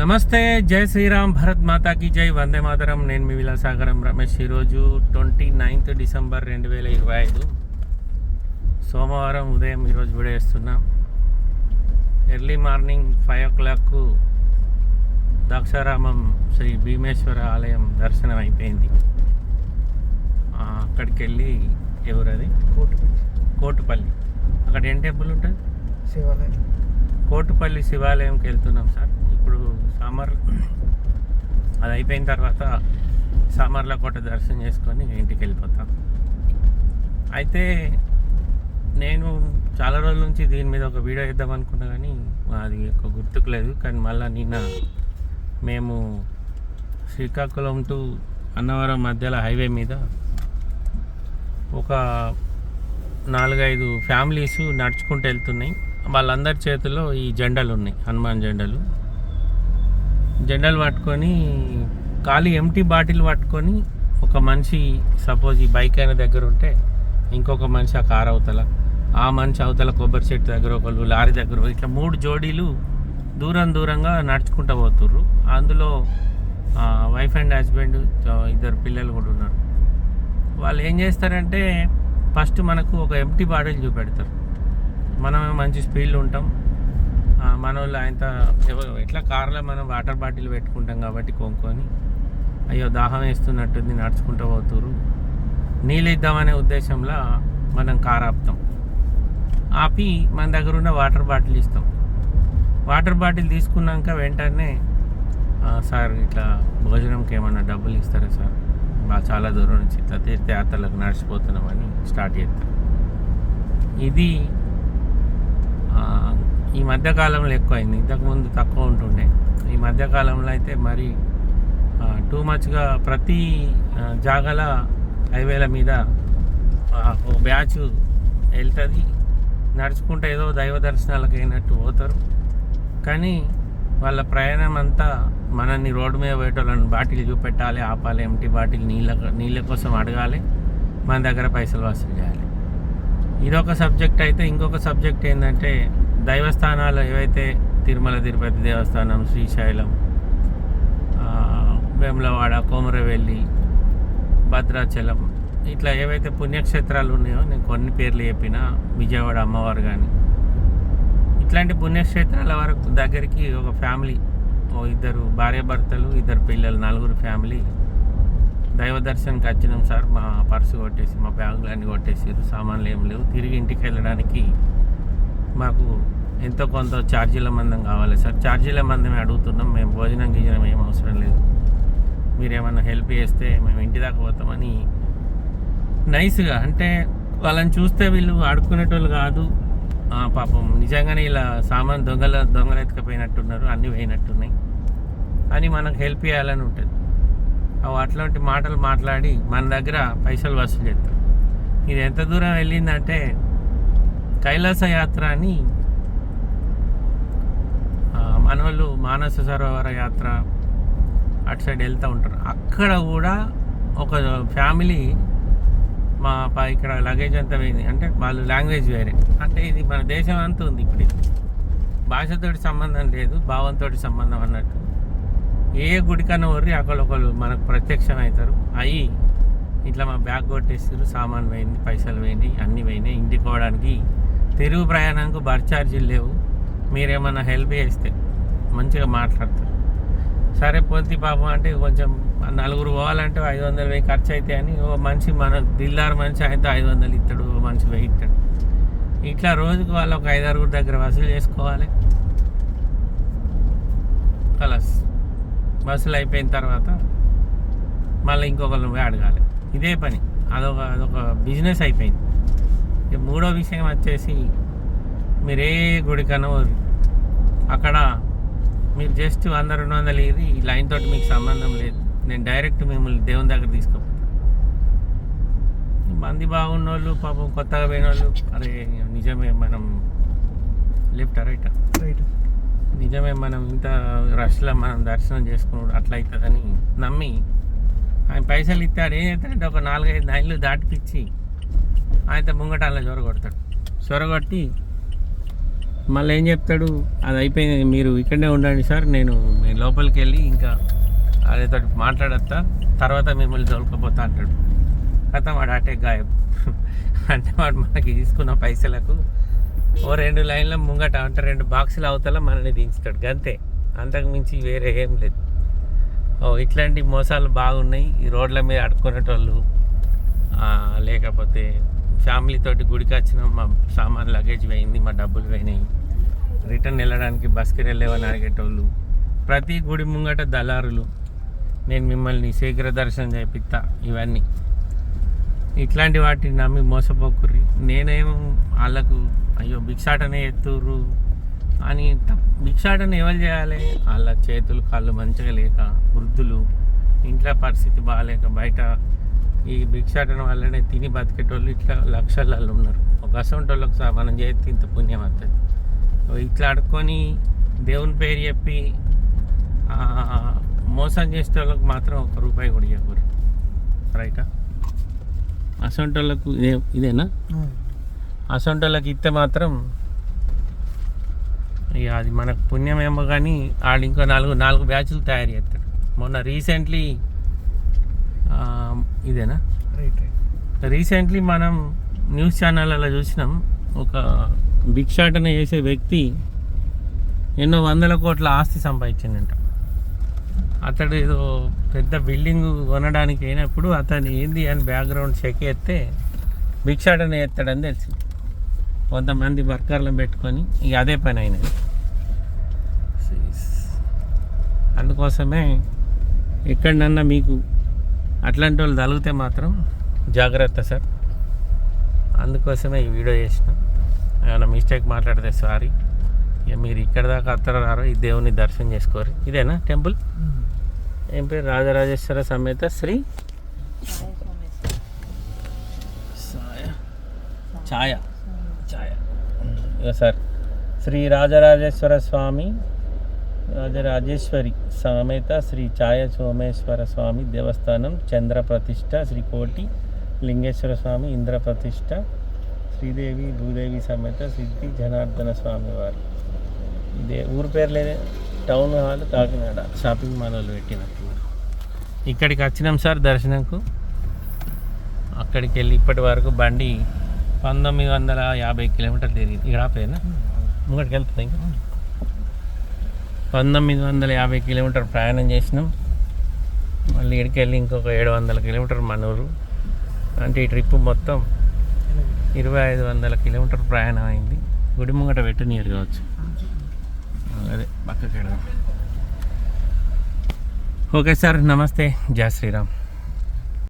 నమస్తే జై శ్రీరామ్ భరత్ మాతాకి జై వందే మాతరం. నేను మీ విలాసాగరం రమేష్ ఈరోజు ట్వంటీ నైన్త్ డిసెంబర్ రెండు వేల ఇరవై ఐదు. సోమవారం ఉదయం ఈరోజు విడేస్తున్నాం ఎర్లీ మార్నింగ్ ఫైవ్ ఓ క్లాక్కు ద్రాక్షారామం శ్రీ భీమేశ్వర ఆలయం దర్శనం అయిపోయింది. అక్కడికి వెళ్ళి ఎవరది? కోటుపల్లి. అక్కడ ఏం టెంపుల్ ఉంటుంది? శివాలయం. కోటుపల్లి శివాలయంకి వెళ్తున్నాం సార్. అయిపోయిన తర్వాత సామర్లకోట దర్శనం చేసుకొని ఇంటికి వెళ్ళిపోతాం అయితే నేను చాలా రోజుల నుంచి దీని మీద ఒక వీడియో ఇద్దాం అనుకున్నా కానీ అది ఒక గుర్తుకు లేదు. కానీ మళ్ళీ నిన్న మేము శ్రీకాకుళం టు అన్నవరం మధ్యలో హైవే మీద ఒక నాలుగైదు ఫ్యామిలీస్ నడుచుకుంటూ వెళ్తున్నాయి. వాళ్ళందరి చేతిలో ఈ జెండాలు ఉన్నాయి. హనుమాన్ జెండాలు. జెండాలు పట్టుకొని ఖాళీ ఎంటీ బాటిల్ పట్టుకొని ఒక మనిషి సపోజ్ ఈ బైక్ అయిన దగ్గర ఉంటే ఇంకొక మనిషి ఆ కార్ అవతల ఆ మనిషి అవతల కొబ్బరి చెట్టు దగ్గర ఒకళ్ళు లారీ దగ్గర ఇట్లా మూడు జోడీలు దూరం దూరంగా నడుచుకుంటూ పోతుర్రు. అందులో వైఫ్ అండ్ హస్బెండ్ ఇద్దరు పిల్లలు కూడా ఉన్నారు. వాళ్ళు ఏం చేస్తారంటే ఫస్ట్ మనకు ఒక ఎంటీ బాటిల్ చూపెడతారు. మనమే మంచి స్పీడ్లో ఉంటాం. మనోళ్ళు మన వాళ్ళు ఆయన ఎట్లా కార్లో మనం వాటర్ బాటిల్ పెట్టుకుంటాం కాబట్టి కొనుక్కొని అయ్యో దాహం వేస్తున్నట్టుంది నడుచుకుంటూ పోతురు నీళ్ళు ఇద్దామనే ఉద్దేశంలో మనం కార్ ఆపుతాం. ఆపి మన దగ్గర ఉన్న వాటర్ బాటిల్ ఇస్తాం. వాటర్ బాటిల్ తీసుకున్నాక వెంటనే సార్ ఇట్లా భోజనంకి ఏమన్నా డబ్బులు ఇస్తారా సార్? మా చాలా దూరం నుంచి ఇట్లా తీర్థయాత్రలకు నడిచిపోతున్నామని స్టార్ట్ చేస్తాం ఇది ఈ మధ్యకాలంలో ఎక్కువైంది. ఇంతకుముందు తక్కువ ఉంటుండే. ఈ మధ్యకాలంలో అయితే మరి టూ మచ్గా ప్రతి జాగల హైవేల మీద ఓ బ్యాచ్ వెళ్తుంది. నడుచుకుంటే ఏదో దైవ దర్శనాలకు అయినట్టు పోతారు. కానీ వాళ్ళ ప్రయాణం అంతా మనల్ని రోడ్డు మీద పోయేటోళ్ళని బాటిల్ చూపెట్టాలి ఆపాలి ఎంటీ బాటిల్ నీళ్ళ నీళ్ళ కోసం అడగాలి మన దగ్గర పైసలు వసూలు చేయాలి. ఇదొక సబ్జెక్ట్ అయితే ఇంకొక సబ్జెక్ట్ ఏంటంటే దైవస్థానాలు ఏవైతే తిరుమల తిరుపతి దేవస్థానం శ్రీశైలం వేములవాడ కోమరవెల్లి భద్రాచలం ఇట్లా ఏవైతే పుణ్యక్షేత్రాలు ఉన్నాయో నేను కొన్ని పేర్లు చెప్పిన విజయవాడ అమ్మవారు కానీ ఇట్లాంటి పుణ్యక్షేత్రాల వరకు దగ్గరికి ఒక ఫ్యామిలీ ఓ ఇద్దరు భార్యాభర్తలు ఇద్దరు పిల్లలు నలుగురు ఫ్యామిలీ దైవ దర్శనంకి వచ్చినాం సార్. మా పర్సు కొట్టేసి మా బ్యాగులు అన్నీ కొట్టేసారు సామాన్లు ఏం లేవు. తిరిగి ఇంటికి వెళ్ళడానికి మాకు ఎంతో కొంత ఛార్జీల మందం కావాలి సార్. ఛార్జీల మందమే అడుగుతున్నాం. మేము భోజనం గీజనం ఏం అవసరం లేదు. మీరేమన్నా హెల్ప్ చేస్తే మేము ఇంటి దాకా పోతామని నైస్గా అంటే వాళ్ళని చూస్తే వీళ్ళు ఆడుకునేటోళ్ళు కాదు. పాపం నిజంగానే ఇలా సామాన్ దొంగల దొంగలెత్తకపోయినట్టున్నారు అన్నీ పోయినట్టున్నాయి. అని మనకు హెల్ప్ చేయాలని ఉంటుంది. అవి అట్లాంటి మాటలు మాట్లాడి మన దగ్గర పైసలు వసూలు చేస్తారు ఇది ఎంత దూరం వెళ్ళిందంటే కైలాస యాత్ర అని మనవాళ్ళు మానస సరోవర యాత్ర అటు సైడ్ వెళ్తూ ఉంటారు. అక్కడ కూడా ఒక ఫ్యామిలీ మా పా ఇక్కడ లగేజ్ అంతా పోయింది. అంటే వాళ్ళు లాంగ్వేజ్ వేరే. అంటే ఇది మన దేశం అంతా ఉంది ఇప్పుడు భాషతోటి సంబంధం లేదు భావంతోటి సంబంధం అన్నట్టు. ఏ గుడికన్నా వర్రి ఒకళ్ళు మనకు ప్రత్యక్షం అవుతారు అయ్యి ఇట్లా మా బ్యాగ్ కొట్టేసారు సామాన్ పోయింది పైసలు పోయింది అన్నీ పోయినాయి. ఇంటికి పోవడానికి తిరుగు ప్రయాణానికి బర్ ఛార్జీలు లేవు. మీరేమన్నా హెల్ప్ చేస్తే మంచిగా మాట్లాడతారు. సరే పొంది పాపం అంటే కొంచెం నలుగురు పోవాలంటే ఐదు వందలు వెయ్యి ఖర్చు అయితే అని ఓ మనిషి మన దిల్లారు మనిషి అయితే ఐదు వందలు ఇస్తాడు ఓ మనిషి వెయ్యి ఇస్తాడు. ఇట్లా రోజుకు వాళ్ళు ఒక ఐదు ఆరుగురు దగ్గర వసూలు చేసుకోవాలి. కలస్. బస్సులు అయిపోయిన తర్వాత మళ్ళీ ఇంకొకరిని అడగాలి. ఇదే పని. అదొక అదొక బిజినెస్ అయిపోయింది. ఇక మూడో విషయం వచ్చేసి మీరు ఏ గుడికన్నా ఊరు అక్కడ మీరు జస్ట్ వంద రెండు వందలు ఇది ఈ లైన్ తోటి మీకు సంబంధం లేదు. నేను డైరెక్ట్ మిమ్మల్ని దేవుని దగ్గర తీసుకుపోతాను మంది బాగున్న వాళ్ళు పాపం కొత్తగా పోయిన వాళ్ళు అరే నిజమే మనం లెఫ్ట్ రైట్ రైట్. నిజమే మనం ఇంత రష్లో మనం దర్శనం చేసుకున్నాడు అట్లా అవుతుందని నమ్మి ఆయన పైసలు ఇస్తాడు. ఏం చేస్తాడంటే ఒక నాలుగైదు నైళ్ళు దాటిపిచ్చి అయితే ముంగటాల చొర కొడతాడు. చొర కొట్టి మళ్ళీ ఏం చెప్తాడు? అది అయిపోయింది. మీరు ఇక్కడనే ఉండండి సార్. నేను మీ లోపలికి వెళ్ళి ఇంకా అదేతో మాట్లాడతా తర్వాత మిమ్మల్ని తోలుకపోతా అంటాడు. కథ వాడు అటే గాయం అంటే వాడు మనకి తీసుకున్న పైసలకు ఓ రెండు లైన్ల ముంగట అంటే రెండు బాక్సులు అవతల మనల్ని దించుతాడు. గంతే. అంతకు మించి వేరే ఏం లేదు. ఓ ఇట్లాంటి మోసాలు బాగున్నాయి. ఈ రోడ్ల మీద అడుక్కునేటోళ్ళు లేకపోతే ఫ్యామిలీతో గుడికి వచ్చిన మా సామాన్ లగేజ్ పోయింది మా డబ్బులు పోయినాయి. రిటర్న్ వెళ్ళడానికి బస్కి వెళ్ళేవని అడిగేటోళ్ళు. ప్రతి గుడి ముంగట దళారులు. నేను మిమ్మల్ని శీఘ్ర దర్శనం చేపిస్తా ఇవన్నీ. ఇట్లాంటి వాటిని నమ్మి మోసపోకుర్రి. నేనేమో వాళ్ళకు అయ్యో భిక్షాటనే ఎత్తుర్రు అని భిక్షాటన ఎవరు చేయాలి? వాళ్ళ చేతులు కాళ్ళు మంచిగా లేక వృద్ధులు ఇంట్లో పరిస్థితి బాగాలేక బయట ఈ భిక్షాటన వల్లనే తిని బతికేటోళ్ళు ఇట్లా లక్షలలో ఉన్నారు. ఒక అసొంటోళ్ళకి సహా మనం చేస్తే ఇంత పుణ్యం వస్తుంది ఇట్లా అడుక్కొని దేవుని పేరు చెప్పి మోసం చేసే వాళ్ళకి మాత్రం ఒక రూపాయి కూడా ఇవ్వకూడదు రైటా? అసొంటోళ్ళకు ఇదే ఇదేనా? అసొంటోళ్ళకి ఇస్తే మాత్రం ఇక అది మనకు పుణ్యమేమో కానీ ఆడు ఇంకో నాలుగు నాలుగు బ్యాచ్లు తయారు చేస్తాడు. మొన్న రీసెంట్లీ ఇదేనా? రైట్ రైట్ రీసెంట్లీ మనం న్యూస్ ఛానళ్ళలో చూసినాం ఒక భిక్షాటన చేసే వ్యక్తి ఎన్నో వందల కోట్ల ఆస్తి సంపాదించిందంట. అతడు ఏదో పెద్ద బిల్డింగ్ కొనడానికి అయినప్పుడు అతను ఏంది అని బ్యాక్గ్రౌండ్ చెక్ ఎత్తే భిక్షాటన ఎత్తాడని తెలిసింది. కొంతమంది వర్కర్లను పెట్టుకొని ఇక అదే పని అయినది. అందుకోసమే ఎక్కడనన్నా మీకు అట్లాంటి వాళ్ళు తగిలితే మాత్రం జాగ్రత్త సార్. అందుకోసమే ఈ వీడియో చేసిన. ఏమైనా మిస్టేక్ మాట్లాడితే సారీ ఇక మీరు ఇక్కడ దాకా అత్తర ఈ దేవుని దర్శనం చేసుకోరు. ఇదేనా టెంపుల్? ఏం పేరు? రాజరాజేశ్వర సమేత శ్రీ సాయ. ఛాయ. ఛాయ. సార్. శ్రీ రాజరాజేశ్వర స్వామి రాజరాజేశ్వరి సమేత శ్రీ ఛాయ సోమేశ్వర స్వామి దేవస్థానం చంద్ర ప్రతిష్ట శ్రీ కోటి లింగేశ్వర స్వామి ఇంద్ర ప్రతిష్ట శ్రీదేవి భూదేవి సమేత సిద్ధి జనార్దన స్వామి వారు. ఇదే ఊరు పేరు లేదే town hall Kakinada. Shopping mall వాళ్ళు పెట్టినట్టున్నారు ఇక్కడికి వచ్చినాం సార్ దర్శనంకు. అక్కడికి వెళ్ళి ఇప్పటి వరకు బండి పంతొమ్మిది వందల యాభై కిలోమీటర్లు తిరిగింది. ఇక్కడ ఆపేనా? ముంగటికి వెళ్తుంది ఇంకా? పంతొమ్మిది వందల యాభై కిలోమీటర్ ప్రయాణం చేసినాం. మళ్ళీ ఇక్కడికి వెళ్ళి ఇంకొక ఏడు వందల కిలోమీటర్ మనూరు. అంటే ఈ ట్రిప్ మొత్తం ఇరవై ఐదు వందల కిలోమీటర్ ప్రయాణం అయింది. గుడి ముంగట వెటనీయర్ కావచ్చు. అదే పక్కకి ఓకే సార్ నమస్తే. జయ శ్రీరామ్.